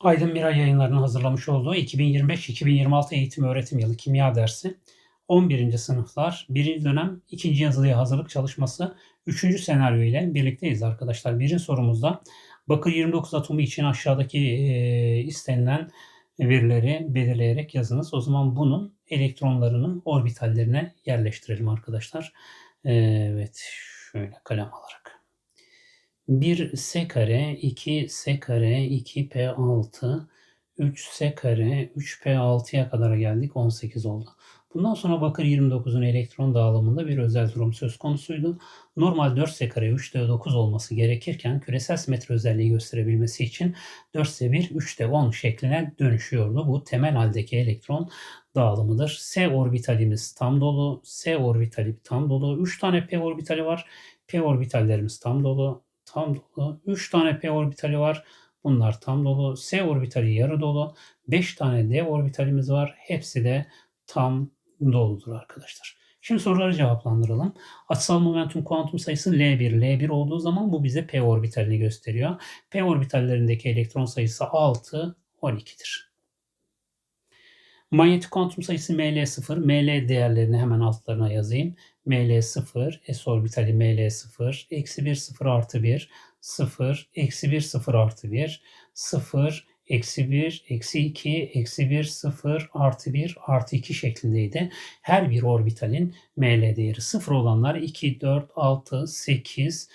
Aydın Miray yayınlarının hazırlamış olduğu 2025-2026 eğitim öğretim yılı kimya dersi 11. sınıflar 1. dönem 2. yazılıya hazırlık çalışması 3. senaryo ile birlikteyiz arkadaşlar. Birinci sorumuzda bakır 29 atomu için aşağıdaki e, istenilen verileri belirleyerek yazınız. O zaman bunun elektronlarını orbitallerine yerleştirelim arkadaşlar. E, evet şöyle kalem alarak. 1 s kare, 2 s kare, 2 p6, 3 s kare, 3 p6'ya kadar geldik. 18 oldu. Bundan sonra bakır 29'un elektron dağılımında bir özel durum söz konusuydu. Normal 4 s kare 3 d 9 olması gerekirken küresel simetri özelliği gösterebilmesi için 4 s 1 3 d 10 şekline dönüşüyordu. Bu temel haldeki elektron dağılımıdır. S orbitalimiz tam dolu, S orbitali tam dolu. 3 tane p orbitali var. P orbitallerimiz tam dolu tam dolu. 3 tane p orbitali var. Bunlar tam dolu. S orbitali yarı dolu. 5 tane d orbitalimiz var. Hepsi de tam doludur arkadaşlar. Şimdi soruları cevaplandıralım. Açısal momentum kuantum sayısı L1. L1 olduğu zaman bu bize p orbitalini gösteriyor. P orbitallerindeki elektron sayısı 6, 12'dir. Manyetik kuantum sayısı ML0. ML değerlerini hemen altlarına yazayım. ML0, S orbitali ML0, eksi 1, 0 artı 1, 0, eksi 1, 0 artı 1, 0, eksi 1, eksi 2, eksi 1, 0, artı 1, artı 2 şeklindeydi. Her bir orbitalin ML değeri 0 olanlar 2, 4, 6, 8,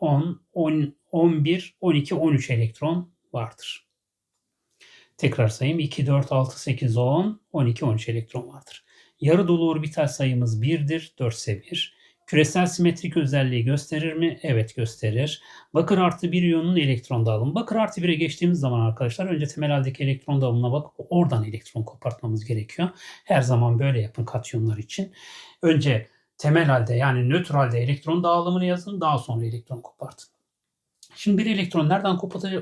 10, 10, 11, 12, 13 elektron vardır. Tekrar sayayım. 2, 4, 6, 8, 10, 12, 13 elektron vardır. Yarı dolu orbital sayımız 1'dir. 4 ise 1. Küresel simetrik özelliği gösterir mi? Evet gösterir. Bakır artı bir iyonun elektron dağılımı. Bakır artı 1'e geçtiğimiz zaman arkadaşlar önce temel haldeki elektron dağılımına bakıp oradan elektron kopartmamız gerekiyor. Her zaman böyle yapın katyonlar için. Önce temel halde yani nötr halde elektron dağılımını yazın daha sonra elektron kopartın. Şimdi bir elektron nereden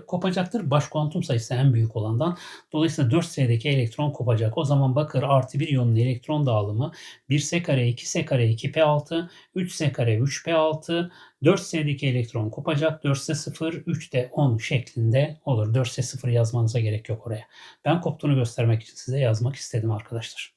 kopacaktır? Baş kuantum sayısı en büyük olandan. Dolayısıyla 4S'deki elektron kopacak. O zaman bakır artı bir iyonun elektron dağılımı 1S kare 2S kare 2P6, 3S kare 3P6, 4S'deki elektron kopacak. 4S 0, 3D 10 şeklinde olur. 4S 0 yazmanıza gerek yok oraya. Ben koptuğunu göstermek için size yazmak istedim arkadaşlar.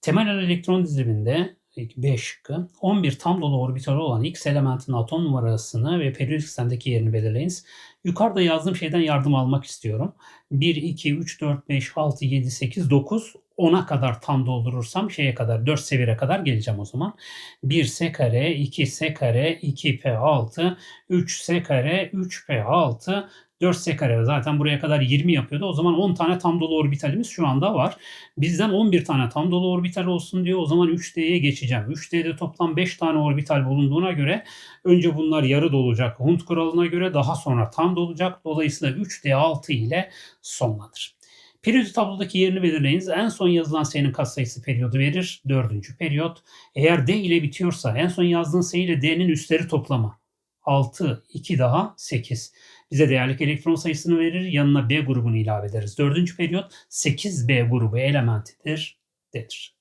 Temel elektron diziliminde B şıkkı. 11 tam dolu orbitali olan X elementin atom numarasını ve periyodik sistemdeki yerini belirleyiniz. Yukarıda yazdığım şeyden yardım almak istiyorum. 1, 2, 3, 4, 5, 6, 7, 8, 9, 10'a kadar tam doldurursam şeye kadar 4 seviyeye kadar geleceğim o zaman. 1 s kare, 2 s kare, 2 p6, 3 s kare, 3 p6, 4s kare zaten buraya kadar 20 yapıyordu. O zaman 10 tane tam dolu orbitalimiz şu anda var. Bizden 11 tane tam dolu orbital olsun diyor. O zaman 3D'ye geçeceğim. 3D'de toplam 5 tane orbital bulunduğuna göre önce bunlar yarı dolacak. Hund kuralına göre daha sonra tam dolacak. Dolayısıyla 3D 6 ile sonlanır. Periyodik tablodaki yerini belirleyiniz. En son yazılan sayının katsayısı periyodu verir. Dördüncü periyot. Eğer D ile bitiyorsa en son yazdığın sayı ile D'nin üstleri toplama. 6, 2 daha 8 bize değerlik elektron sayısını verir. Yanına B grubunu ilave ederiz. Dördüncü periyot 8B grubu elementidir denir.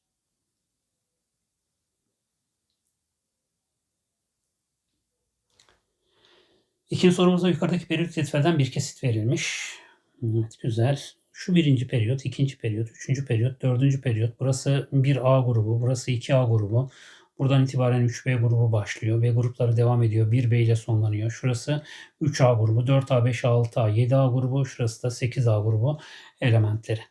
İkinci sorumuzda yukarıdaki periyodik cetvelden bir kesit verilmiş. Evet güzel. Şu birinci periyot, ikinci periyot, üçüncü periyot, dördüncü periyot. Burası bir A grubu, burası 2A grubu. Buradan itibaren 3B grubu başlıyor. B grupları devam ediyor. 1B ile sonlanıyor. Şurası 3A grubu, 4A, 5A, 6A, 7A grubu. Şurası da 8A grubu elementleri.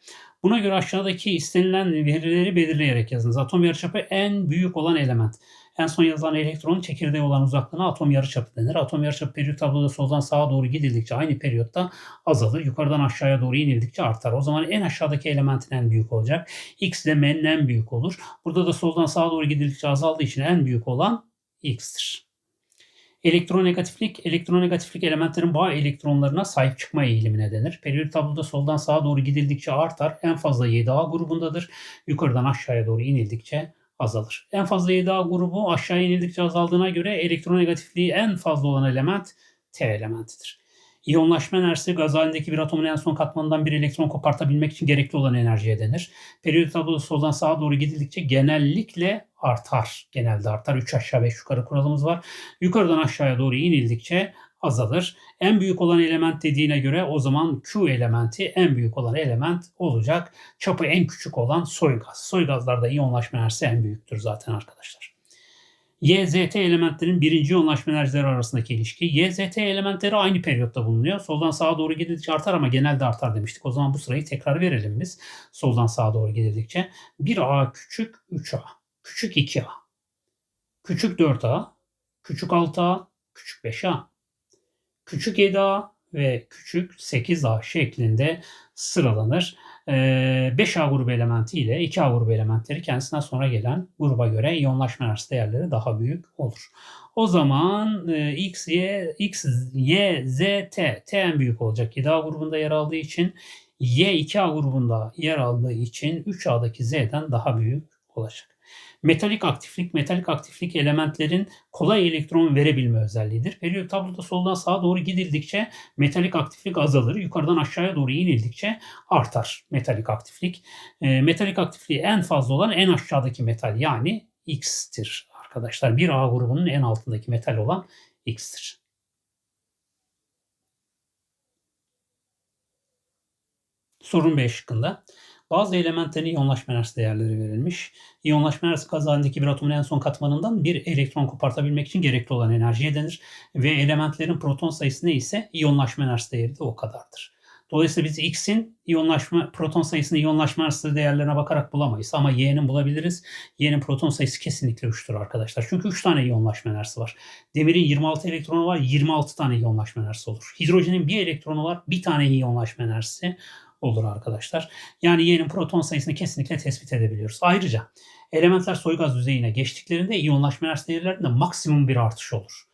Buna göre aşağıdaki istenilen verileri belirleyerek yazınız. Atom yarıçapı en büyük olan element. En son yazılan elektronun çekirdeği olan uzaklığına atom yarıçapı denir. Atom yarıçapı periyot tabloda soldan sağa doğru gidildikçe aynı periyotta azalır. Yukarıdan aşağıya doğru inildikçe artar. O zaman en aşağıdaki elementin en büyük olacak. X de M'nin en büyük olur. Burada da soldan sağa doğru gidildikçe azaldığı için en büyük olan X'tir. Elektronegatiflik, elektronegatiflik elementlerin bağ elektronlarına sahip çıkma eğilimine denir. Periyodik tabloda soldan sağa doğru gidildikçe artar. En fazla 7A grubundadır. Yukarıdan aşağıya doğru inildikçe azalır. En fazla 7A grubu aşağı inildikçe azaldığına göre elektronegatifliği en fazla olan element T elementidir. İyonlaşma enerjisi gaz halindeki bir atomun en son katmanından bir elektron kopartabilmek için gerekli olan enerjiye denir. Periyodik tabloda soldan sağa doğru gidildikçe genellikle artar. Genelde artar. 3 aşağı 5 yukarı kuralımız var. Yukarıdan aşağıya doğru inildikçe azalır. En büyük olan element dediğine göre o zaman Q elementi en büyük olan element olacak. Çapı en küçük olan soy gaz. Soy gazlarda iyonlaşma enerjisi en büyüktür zaten arkadaşlar. YZT elementlerin birinci yoğunlaşma enerjileri arasındaki ilişki. YZT elementleri aynı periyotta bulunuyor. Soldan sağa doğru gidildikçe artar ama genelde artar demiştik. O zaman bu sırayı tekrar verelim biz. Soldan sağa doğru gidildikçe. 1A küçük 3A. Küçük 2A. Küçük 4A. Küçük 6A. Küçük 5A. Küçük 7A ve küçük 8A şeklinde sıralanır. 5A grubu elementi ile 2A grubu elementleri kendisinden sonra gelen gruba göre iyonlaşma enerjisi değerleri daha büyük olur. O zaman X, Y, X, Y, Z, T, T en büyük olacak. 7A grubunda yer aldığı için Y 2A grubunda yer aldığı için 3A'daki Z'den daha büyük olacak. Metalik aktiflik, metalik aktiflik elementlerin kolay elektron verebilme özelliğidir. Periyodik tabloda soldan sağa doğru gidildikçe metalik aktiflik azalır. Yukarıdan aşağıya doğru inildikçe artar metalik aktiflik. E, metalik aktifliği en fazla olan en aşağıdaki metal yani X'tir arkadaşlar. Bir A grubunun en altındaki metal olan X'tir. Sorun B şıkkında. Bazı elementlerin iyonlaşma enerjisi değerleri verilmiş. İyonlaşma enerjisi gaz halindeki bir atomun en son katmanından bir elektron kopartabilmek için gerekli olan enerjiye denir. Ve elementlerin proton sayısı ne ise iyonlaşma enerjisi değeri de o kadardır. Dolayısıyla biz X'in iyonlaşma, proton sayısını iyonlaşma enerjisi değerlerine bakarak bulamayız. Ama Y'nin bulabiliriz. Y'nin proton sayısı kesinlikle 3'tür arkadaşlar. Çünkü 3 tane iyonlaşma enerjisi var. Demirin 26 elektronu var, 26 tane iyonlaşma enerjisi olur. Hidrojenin bir elektronu var, bir tane iyonlaşma enerjisi olur arkadaşlar. Yani Y'nin proton sayısını kesinlikle tespit edebiliyoruz. Ayrıca elementler soy gaz düzeyine geçtiklerinde iyonlaşma enerjisi değerlerinde maksimum bir artış olur.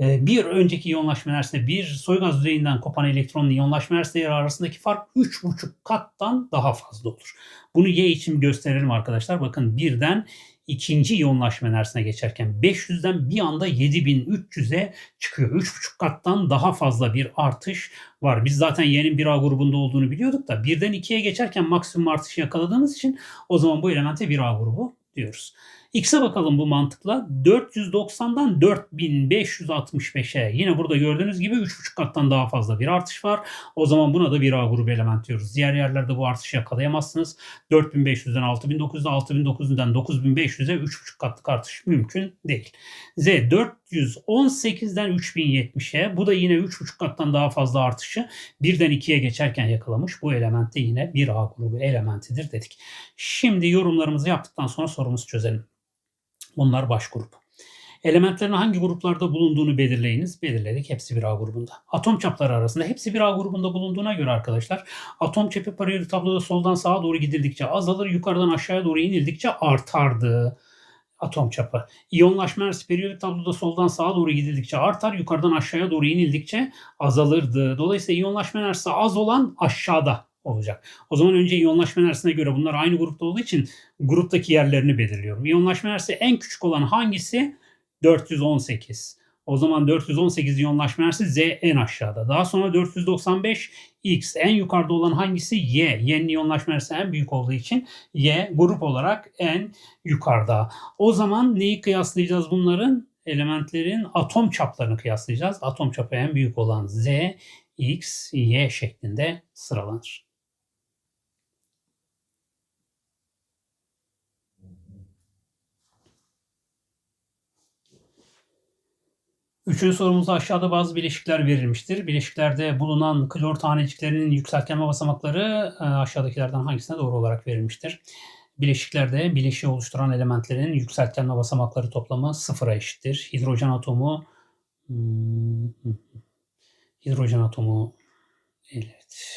Ee, bir önceki iyonlaşma enerjisinde bir soy gaz düzeyinden kopan elektronun iyonlaşma enerjisi değeri arasındaki fark 3,5 kattan daha fazla olur. Bunu Y için gösterelim arkadaşlar. Bakın birden ikinci yoğunlaşma enerjisine geçerken 500'den bir anda 7300'e çıkıyor. 3,5 kattan daha fazla bir artış var. Biz zaten Y'nin 1A grubunda olduğunu biliyorduk da birden 2'ye geçerken maksimum artışı yakaladığımız için o zaman bu elemente 1A grubu diyoruz. X'e bakalım bu mantıkla. 490'dan 4565'e yine burada gördüğünüz gibi 3,5 kattan daha fazla bir artış var. O zaman buna da bir A grubu element diyoruz. Diğer yerlerde bu artışı yakalayamazsınız. 4500'den 6900'e 6900'den 9500'e 3,5 katlık artış mümkün değil. Z 418'den 3070'e bu da yine 3,5 kattan daha fazla artışı birden 2'ye geçerken yakalamış. Bu elemente yine bir A grubu elementidir dedik. Şimdi yorumlarımızı yaptıktan sonra sorumuzu çözelim. Bunlar baş grup. Elementlerin hangi gruplarda bulunduğunu belirleyiniz. Belirledik. Hepsi bir A grubunda. Atom çapları arasında hepsi bir A grubunda bulunduğuna göre arkadaşlar atom çapı periyodik tabloda soldan sağa doğru gidildikçe azalır. Yukarıdan aşağıya doğru inildikçe artardı atom çapı. İyonlaşma enerjisi periyodik tabloda soldan sağa doğru gidildikçe artar, yukarıdan aşağıya doğru inildikçe azalırdı. Dolayısıyla iyonlaşma enerjisi az olan aşağıda olacak. O zaman önce iyonlaşma enerjisine göre bunlar aynı grupta olduğu için gruptaki yerlerini belirliyorum. İyonlaşma enerjisi en küçük olan hangisi? 418. O zaman 418 iyonlaşma enerjisi Z en aşağıda. Daha sonra 495 X en yukarıda olan hangisi? Y. Y'nin iyonlaşma enerjisi en büyük olduğu için Y grup olarak en yukarıda. O zaman neyi kıyaslayacağız bunların? Elementlerin atom çaplarını kıyaslayacağız. Atom çapı en büyük olan Z, X, Y şeklinde sıralanır. Üçüncü sorumuzda aşağıda bazı bileşikler verilmiştir. Bileşiklerde bulunan klor taneciklerinin yükseltgenme basamakları e, aşağıdakilerden hangisine doğru olarak verilmiştir? Bileşiklerde bileşiği oluşturan elementlerin yükseltgenme basamakları toplamı sıfıra eşittir. Hidrojen atomu hmm, hidrojen atomu evet.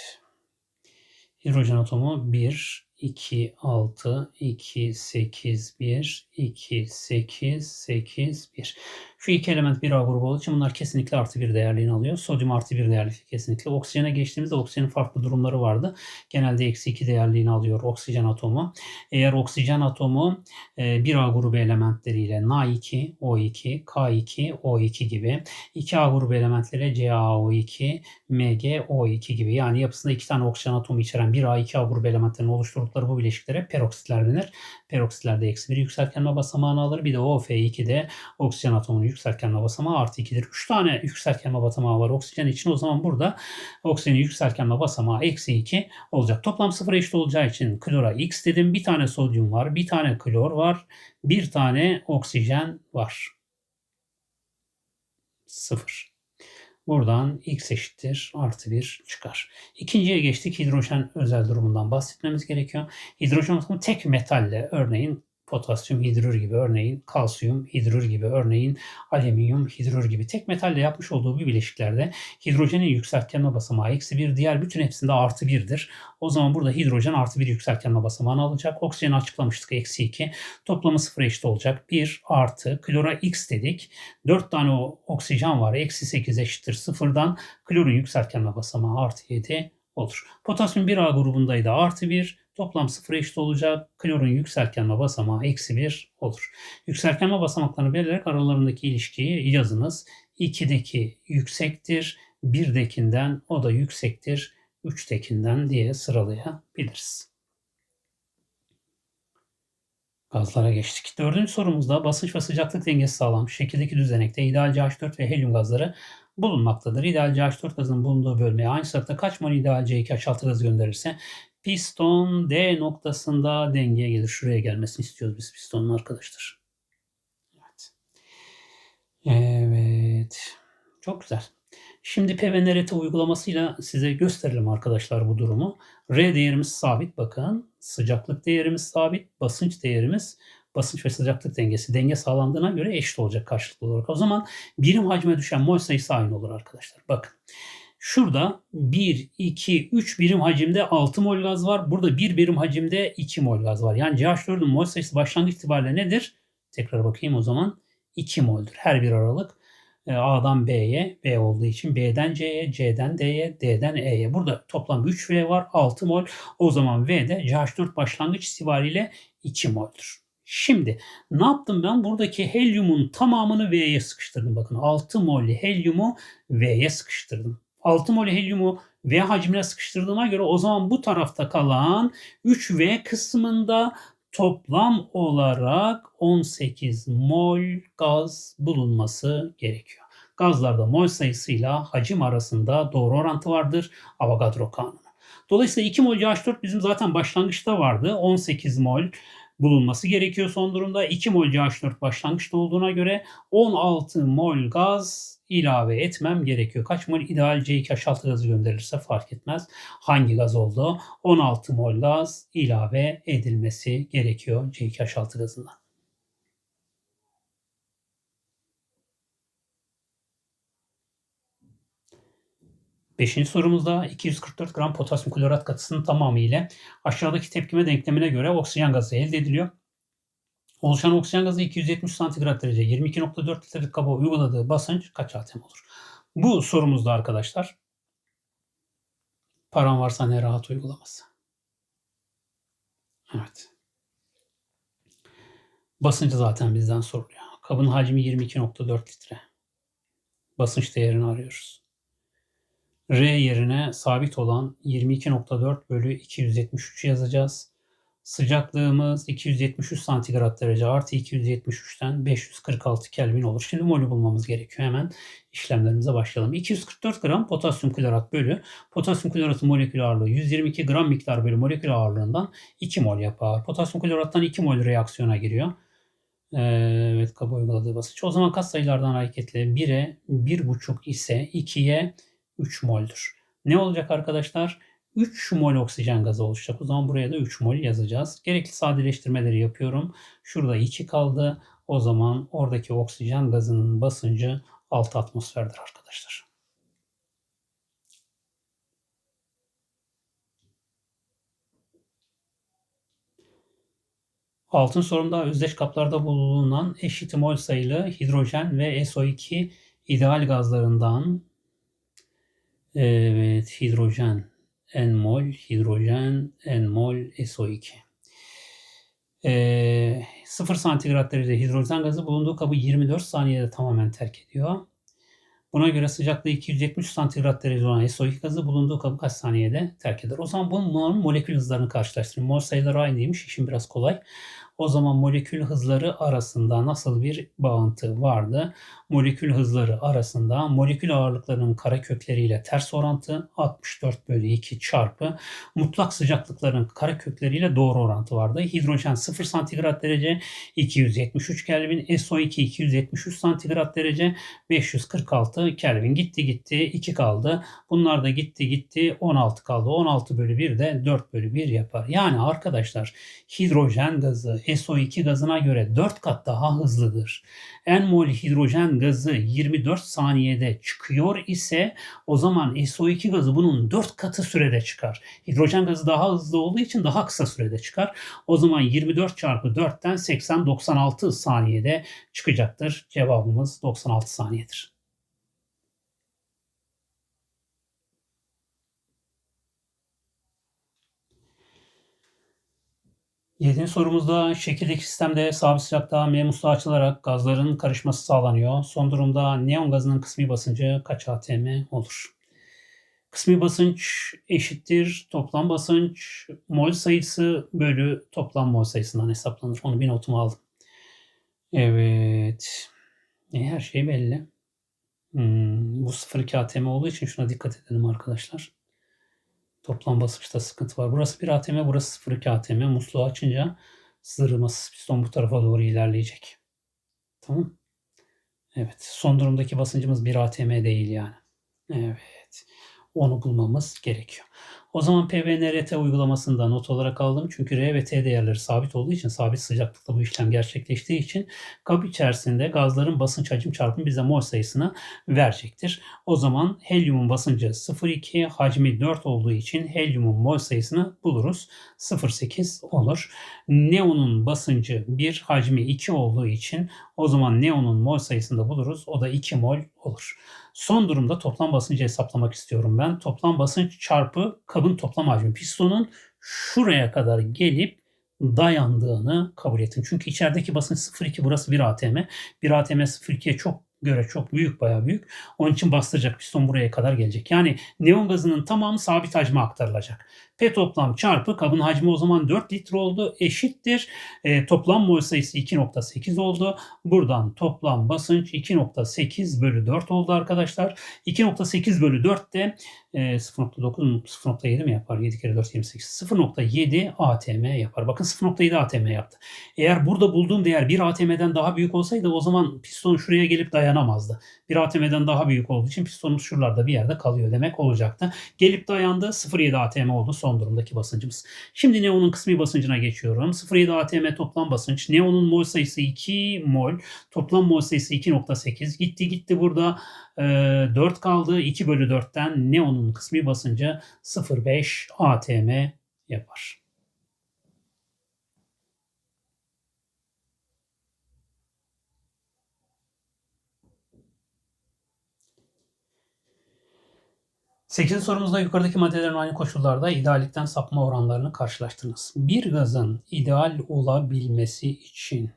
Hidrojen atomu 1, 2, 6, 2, 8, 1, 2, 8, 8, 1. Şu iki element bir A grubu olduğu için bunlar kesinlikle artı bir değerliğini alıyor. Sodyum artı bir değerlik kesinlikle. Oksijene geçtiğimizde oksijenin farklı durumları vardı. Genelde eksi iki değerliğini alıyor oksijen atomu. Eğer oksijen atomu e, bir A grubu elementleriyle Na2, O2, K2, O2 gibi 2A grubu elementleriyle CaO2, MgO2 gibi yani yapısında iki tane oksijen atomu içeren bir A, 2A grubu elementlerini oluşturduğu oldukları bu bileşiklere peroksitler denir. Peroksitlerde eksi bir yükseltgenme basamağını alır. Bir de OF2'de oksijen atomunun yükseltgenme basamağı artı 2'dir. 3 tane yükseltgenme basamağı var oksijen için. O zaman burada oksijenin yükseltgenme basamağı eksi 2 olacak. Toplam sıfıra eşit olacağı için klora x dedim. Bir tane sodyum var. Bir tane klor var. Bir tane oksijen var. 0. Buradan x eşittir artı 1 çıkar. İkinciye geçtik. Hidrojen özel durumundan bahsetmemiz gerekiyor. Hidrojen atomu tek metalle örneğin potasyum hidrür gibi örneğin kalsiyum hidrür gibi örneğin alüminyum hidrür gibi tek metalle yapmış olduğu bir bileşiklerde hidrojenin yükseltgenme basamağı eksi bir diğer bütün hepsinde artı birdir. O zaman burada hidrojen artı bir yükseltgenme basamağını alacak. Oksijeni açıklamıştık eksi iki. Toplamı sıfıra eşit olacak. 1 artı klora x dedik. 4 tane oksijen var. Eksi 8 eşittir sıfırdan. Klorun yükseltgenme basamağı artı 7 olur. Potasyum 1A grubundaydı artı 1. Toplam sıfıra eşit olacak. Klorun yükseltgenme basamağı eksi 1 olur. Yükseltgenme basamaklarını belirlerek aralarındaki ilişkiyi yazınız. 2'deki yüksektir. 1'dekinden o da yüksektir. 3'tekinden diye sıralayabiliriz. Gazlara geçtik. Dördüncü sorumuzda basınç ve sıcaklık dengesi sağlanmış şekildeki düzenekte ideal CH4 ve helyum gazları bulunmaktadır. İdeal CH4 gazının bulunduğu bölmeye aynı sırada kaç mol ideal C2H6 gazı gönderirse piston D noktasında dengeye gelir. Şuraya gelmesini istiyoruz biz pistonun arkadaşlar. Evet. Evet. Çok güzel. Şimdi P ve NRT uygulamasıyla size gösterelim arkadaşlar bu durumu. R değerimiz sabit bakın. Sıcaklık değerimiz sabit. Basınç değerimiz basınç ve sıcaklık dengesi denge sağlandığına göre eşit olacak karşılıklı olarak. O zaman birim hacme düşen mol sayısı aynı olur arkadaşlar. Bakın. Şurada 1, 2, 3 birim hacimde 6 mol gaz var. Burada 1 birim hacimde 2 mol gaz var. Yani CH4'ün mol sayısı başlangıç itibariyle nedir? Tekrar bakayım o zaman. 2 mol'dür. Her bir aralık e, A'dan B'ye, B olduğu için B'den C'ye, C'den D'ye, D'den E'ye. Burada toplam 3 V var, 6 mol. O zaman V de CH4 başlangıç itibariyle 2 mol'dür. Şimdi ne yaptım ben? Buradaki helyumun tamamını V'ye sıkıştırdım. Bakın 6 mol helyumu V'ye sıkıştırdım. 6 mol helyumu V hacmine sıkıştırdığıma göre o zaman bu tarafta kalan 3V kısmında toplam olarak 18 mol gaz bulunması gerekiyor. Gazlarda mol sayısıyla hacim arasında doğru orantı vardır. Avogadro kanunu. Dolayısıyla 2 mol CH4 bizim zaten başlangıçta vardı. 18 mol bulunması gerekiyor son durumda. 2 mol CH4 başlangıçta olduğuna göre 16 mol gaz ilave etmem gerekiyor. Kaç mol ideal C2H6 gazı gönderirse fark etmez. Hangi gaz oldu? 16 mol gaz ilave edilmesi gerekiyor C2H6 gazından. Beşinci sorumuzda 244 gram potasyum klorat katısının tamamı ile aşağıdaki tepkime denklemine göre oksijen gazı elde ediliyor. Oluşan oksijen gazı 270 santigrat derece 22.4 litrelik kaba uyguladığı basınç kaç atm olur? Bu sorumuzda arkadaşlar paran varsa ne rahat uygulaması. Evet. Basıncı zaten bizden soruluyor. Kabın hacmi 22.4 litre. Basınç değerini arıyoruz. R yerine sabit olan 22.4 bölü 273 yazacağız. Sıcaklığımız 273 santigrat derece artı 273'ten 546 Kelvin olur. Şimdi molü bulmamız gerekiyor. Hemen işlemlerimize başlayalım. 244 gram potasyum klorat bölü potasyum kloratın molekül ağırlığı 122 gram miktar bölü molekül ağırlığından 2 mol yapar. Potasyum klorattan 2 mol reaksiyona giriyor. Ee, evet kaba uyguladığı basınç. O zaman kat sayılardan hareketle 1'e 1,5 ise 2'ye 3 mol'dür. Ne olacak arkadaşlar? 3 mol oksijen gazı oluşacak. O zaman buraya da 3 mol yazacağız. Gerekli sadeleştirmeleri yapıyorum. Şurada 2 kaldı. O zaman oradaki oksijen gazının basıncı 6 atmosferdir arkadaşlar. Altın sorumda özdeş kaplarda bulunan eşit mol sayılı hidrojen ve SO2 ideal gazlarından evet hidrojen N mol hidrojen, N mol SO2. E, 0 santigrat derecede hidrojen gazı bulunduğu kabı 24 saniyede tamamen terk ediyor. Buna göre sıcaklığı 270 santigrat derece olan SO2 gazı bulunduğu kabı kaç saniyede terk eder? O zaman bunların molekül hızlarını karşılaştırayım. Mol sayıları aynıymış. İşim biraz kolay. O zaman molekül hızları arasında nasıl bir bağıntı vardı? Molekül hızları arasında molekül ağırlıklarının karekökleriyle ters orantı 64 bölü 2 çarpı mutlak sıcaklıkların karekökleriyle doğru orantı vardı. Hidrojen 0 santigrat derece 273 Kelvin, SO2 273 santigrat derece 546 Kelvin. Gitti gitti 2 kaldı. Bunlar da gitti gitti 16 kaldı. 16 bölü 1 de 4 bölü 1 yapar. Yani arkadaşlar hidrojen gazı SO2 gazına göre 4 kat daha hızlıdır. En mol hidrojen gazı 24 saniyede çıkıyor ise o zaman SO2 gazı bunun 4 katı sürede çıkar. Hidrojen gazı daha hızlı olduğu için daha kısa sürede çıkar. O zaman 24 çarpı 4'ten 80-96 saniyede çıkacaktır. Cevabımız 96 saniyedir. Yedinci sorumuzda şekildeki sistemde sabit sıcakta M açılarak gazların karışması sağlanıyor. Son durumda neon gazının kısmi basıncı kaç atm olur? Kısmi basınç eşittir toplam basınç mol sayısı bölü toplam mol sayısından hesaplanır. Onu bir notuma aldım. Evet. E, her şey belli. Hmm, bu 0,2 atm olduğu için şuna dikkat edelim arkadaşlar. Toplam basınçta sıkıntı var. Burası 1 atm, burası 0,2 atm. Musluğu açınca sığdırması piston bu tarafa doğru ilerleyecek. Tamam. Evet. Son durumdaki basıncımız 1 atm değil yani. Evet. Onu bulmamız gerekiyor. O zaman PVNRT uygulamasında not olarak aldım. Çünkü R ve T değerleri sabit olduğu için, sabit sıcaklıkta bu işlem gerçekleştiği için kap içerisinde gazların basınç hacim çarpımı bize mol sayısını verecektir. O zaman helyumun basıncı 0,2, hacmi 4 olduğu için helyumun mol sayısını buluruz. 0,8 olur. Neonun basıncı 1, hacmi 2 olduğu için o zaman neonun mol sayısını da buluruz. O da 2 mol olur. Son durumda toplam basıncı hesaplamak istiyorum ben. Toplam basınç çarpı kabın toplam hacmi. Pistonun şuraya kadar gelip dayandığını kabul ettim. Çünkü içerideki basınç 0,2 burası 1 atm. 1 atm 0,2'ye çok göre çok büyük bayağı büyük. Onun için bastıracak piston buraya kadar gelecek. Yani neon gazının tamamı sabit hacme aktarılacak. P toplam çarpı kabın hacmi o zaman 4 litre oldu. Eşittir. E, toplam mol sayısı 2.8 oldu. Buradan toplam basınç 2.8 bölü 4 oldu arkadaşlar. 2.8 bölü 4 de e, 0.9 0.7 mi yapar? 7 kere 4 28. 0.7 atm yapar. Bakın 0.7 atm yaptı. Eğer burada bulduğum değer 1 atm'den daha büyük olsaydı o zaman piston şuraya gelip dayanamazdı. 1 atm'den daha büyük olduğu için pistonumuz şuralarda bir yerde kalıyor demek olacaktı. Gelip dayandı 0.7 atm oldu son durumdaki basıncımız. Şimdi neonun kısmi basıncına geçiyorum. 0.7 atm toplam basınç. Neonun mol sayısı 2 mol. Toplam mol sayısı 2.8. Gitti gitti burada e, 4 kaldı. 2 bölü 4'ten neonun kısmi basıncı 0.5 atm yapar. Sekizinci sorumuzda yukarıdaki maddelerin aynı koşullarda ideallikten sapma oranlarını karşılaştırınız. Bir gazın ideal olabilmesi için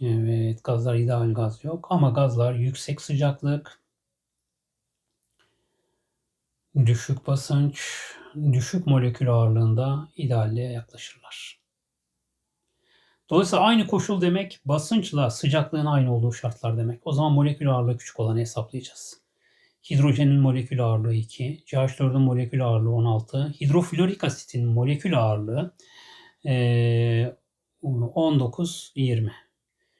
evet gazlar ideal gaz yok ama gazlar yüksek sıcaklık, düşük basınç, düşük molekül ağırlığında idealliğe yaklaşırlar. Dolayısıyla aynı koşul demek basınçla sıcaklığın aynı olduğu şartlar demek. O zaman molekül ağırlığı küçük olanı hesaplayacağız. Hidrojenin molekül ağırlığı 2, CH4'ün molekül ağırlığı 16, hidroflorik asitin molekül ağırlığı 19-20.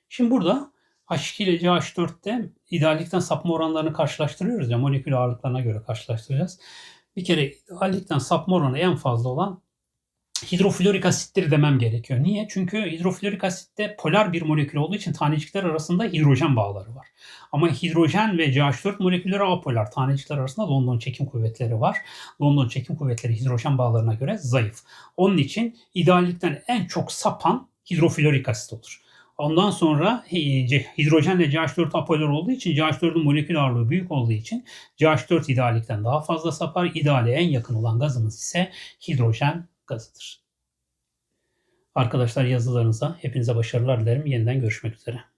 Şimdi burada H2 ile CH4'te ideallikten sapma oranlarını karşılaştırıyoruz ya molekül ağırlıklarına göre karşılaştıracağız. Bir kere ideallikten sapma oranı en fazla olan hidroflorik asittir demem gerekiyor. Niye? Çünkü hidroflorik asitte polar bir molekül olduğu için tanecikler arasında hidrojen bağları var. Ama hidrojen ve CH4 molekülleri apolar. Tanecikler arasında London çekim kuvvetleri var. London çekim kuvvetleri hidrojen bağlarına göre zayıf. Onun için ideallikten en çok sapan hidroflorik asit olur. Ondan sonra hidrojenle CH4 apolar olduğu için CH4'ün molekül ağırlığı büyük olduğu için CH4 ideallikten daha fazla sapar. İdeale en yakın olan gazımız ise hidrojen gazıdır. Arkadaşlar yazılarınıza hepinize başarılar dilerim. Yeniden görüşmek üzere.